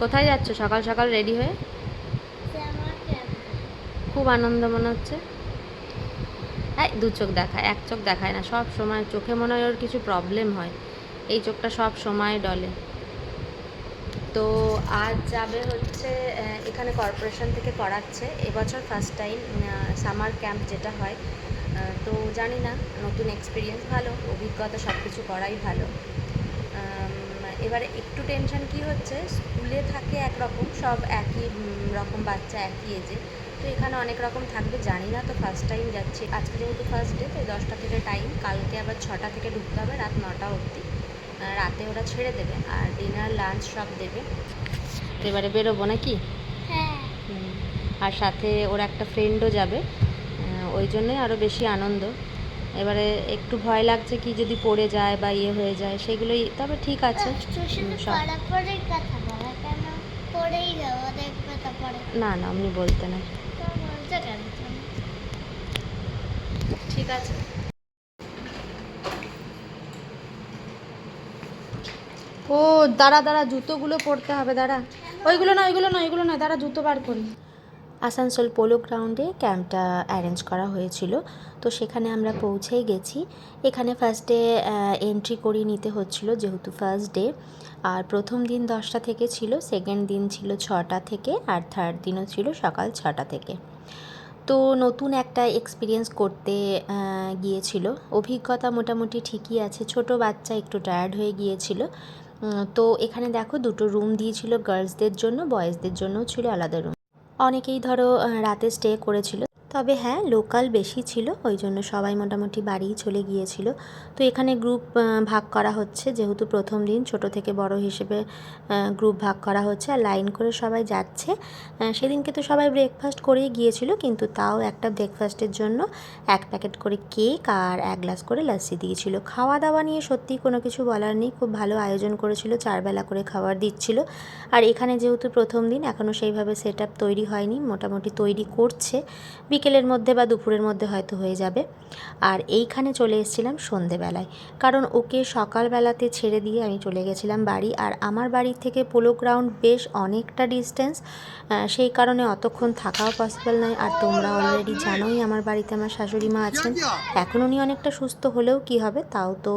কোথায় যাচ্ছ? সকাল সকাল রেডি হয়ে? খুব আনন্দ মনে হচ্ছে। হ্যাঁ দু চোখ দেখায়, এক চোখ দেখায় না, সব সময় চোখে মনে হয় ওর কিছু প্রবলেম হয়। এই চোখটা সব সময় ডলে। তো আজ যাবে হচ্ছে এখানে কর্পোরেশন থেকে করাচ্ছে। এবছর ফার্স্ট টাইম সামার ক্যাম্প যেটা হয় তো জানি না নতুন এক্সপিরিয়েন্স ভালো অভিজ্ঞতা সব কিছু করাই ভালো। এবারে একটু টেনশন কি হচ্ছে স্কুলে থাকে একরকম সব একই রকম বাচ্চা একই এজে তো এখানে অনেক রকম থাকবে জানি না তো ফার্স্ট টাইম যাচ্ছি। আজকে যেহেতু ফার্স্ট ডে তো দশটা থেকে টাইম কালকে আবার ছটা থেকে ঢুকতে হবে রাত নটা অবধি। রাতে ওরা ছেড়ে দেবে আর ডিনার লাঞ্চ সব দেবে। তো এবারে বেরোবো নাকি? হ্যাঁ। আর সাথে ওর একটা ফ্রেন্ডও যাবে। ওই জন্যই আরও বেশি আনন্দ। এবারে একটু ভয় লাগছে কি যদি পড়ে যায় বা ইয়ে হয়ে যায় সেগুলোই তবে ঠিক আছে। তারপরে না না অমনি বলতে না? ঠিক আছে। ও দাঁড়া দাঁড়া জুতোগুলো পরতে হবে দাঁড়া। ওইগুলো না ওইগুলো না ওইগুলো না দাঁড়া জুতো বার করি। আসানসোল পোলো গ্রাউন্ডে ক্যাম্পটা অ্যারেঞ্জ করা হয়েছিল। তো সেখানে আমরা পৌঁছেই গেছি। এখানে ফার্স্টে এন্ট্রি করিয়ে নিতে হচ্ছিল যেহেতু ফার্স্ট ডে আর প্রথম দিন দশটা থেকে ছিল সেকেন্ড দিন ছিল ছটা থেকে, আর থার্ড দিনও ছিল সকাল ছটা থেকে। তো নতুন একটা এক্সপিরিয়েন্স করতে গিয়েছিল। অভিজ্ঞতা মোটামুটি ঠিকই আছে। ছোট বাচ্চা একটু টায়ার্ড হয়ে গিয়েছিল। তো এখানে দেখো দুটো রুম দিয়েছিল গার্লসদের জন্য বয়েজদের জন্যও ছিল আলাদা রুম অনেকেই ধরো রাতে স্টে করেছিল। তবে হ্যাঁ লোকাল বেশি ছিল ওই জন্য সবাই মোটামুটি বাড়িই চলে গিয়েছিল। তো এখানে গ্রুপ ভাগ করা হচ্ছে, যেহেতু প্রথম দিন ছোট থেকে বড় হিসেবে গ্রুপ ভাগ করা হচ্ছে আর লাইন করে সবাই যাচ্ছে। সেদিনকে তো সবাই ব্রেকফাস্ট করেই গিয়েছিল, কিন্তু তাও একটা ব্রেকফাস্টের জন্য এক প্যাকেট করে কেক আর এক গ্লাস করে লাস্সি দিয়েছিল। খাওয়া দাওয়া নিয়ে সত্যি কোনো কিছু বলার নেই, খুব ভালো আয়োজন করেছিল, চারবেলা করে খাবার দিচ্ছিল। আর এখানে যেহেতু প্রথম দিন এখনও সেইভাবে সেট তৈরি হয়নি, মোটামুটি তৈরি করছে। বিকেলের মধ্যে বা দুপুরের মধ্যে হয়তো হয়ে যাবে। আর এইখানে চলে এসেছিলাম সন্ধেবেলায়। কারণ ওকে সকালবেলাতে ছেড়ে দিয়ে আমি চলে গেছিলাম বাড়ি। আর আমার বাড়ি থেকে পোলো গ্রাউন্ড বেশ অনেকটা ডিস্টেন্স সেই কারণে অতক্ষণ থাকাও পসিবল নয়। আর তোমরা অলরেডি জানোই আমার বাড়িতে আমার শাশুড়ি মা আছেন। এখন উনি অনেকটা সুস্থ হলেও কি হবে তাও তো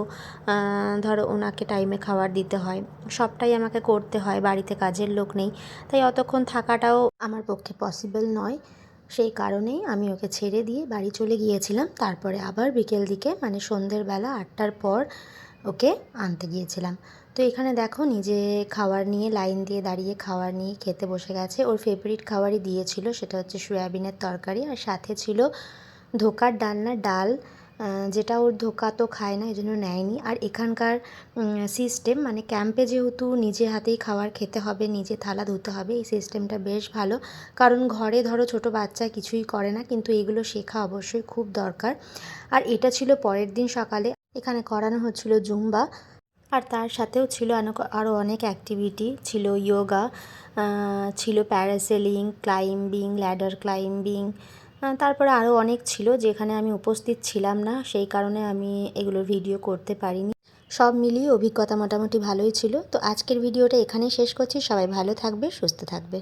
ধরো ওনাকে টাইমে খাবার দিতে হয়। সবটাই আমাকে করতে হয়, বাড়িতে কাজের লোক নেই। তাই অতক্ষণ থাকাটাও আমার পক্ষে পসিবল নয়। সেই কারণেই আমি ওকে ছেড়ে দিয়ে বাড়ি চলে গিয়েছিলাম। তারপরে আবার বিকেল দিকে মানে সন্ধ্যের বেলা আটটার পর ওকে আনতে গিয়েছিলাম। তো এখানে দেখো, নিজে খাবার নিয়ে, লাইন দিয়ে দাঁড়িয়ে খাওয়ার নিয়ে খেতে বসে গেছে। ওর ফেভারিট খাবারই দিয়েছিল, সেটা হচ্ছে সয়াবিনের তরকারি। আর সাথে ছিল ধোকার ডালনা ডাল। যেটা ওর ধোকা তো খায় না এই জন্য নেয়নি। আর এখানকার সিস্টেম মানে ক্যাম্পে যেহেতু নিজে হাতেই খাবার খেতে হবে, নিজে থালা ধুতে হবে, এই সিস্টেমটা বেশ ভালো। কারণ ঘরে ধরো ছোট বাচ্চা কিছুই করে না, কিন্তু এগুলো শেখা অবশ্যই খুব দরকার। আর এটা ছিল পরের দিন সকালে, এখানে করানো হচ্ছিল জুম্বা। আর তার সাথেও ছিল আরও অনেক অ্যাক্টিভিটি ছিল যোগা ছিল প্যারাসেলিং ক্লাইম্বিং ল্যাডার ক্লাইম্বিং তারপরে আরও অনেক ছিল যেখানে আমি উপস্থিত ছিলাম না, সেই কারণে আমি এগুলোর ভিডিও করতে পারিনি। সব মিলিয়ে অভিজ্ঞতা মোটামুটি ভালোই ছিল। তো আজকের ভিডিওটা এখানেই শেষ করছি। সবাই ভালো থাকবে, সুস্থ থাকবে।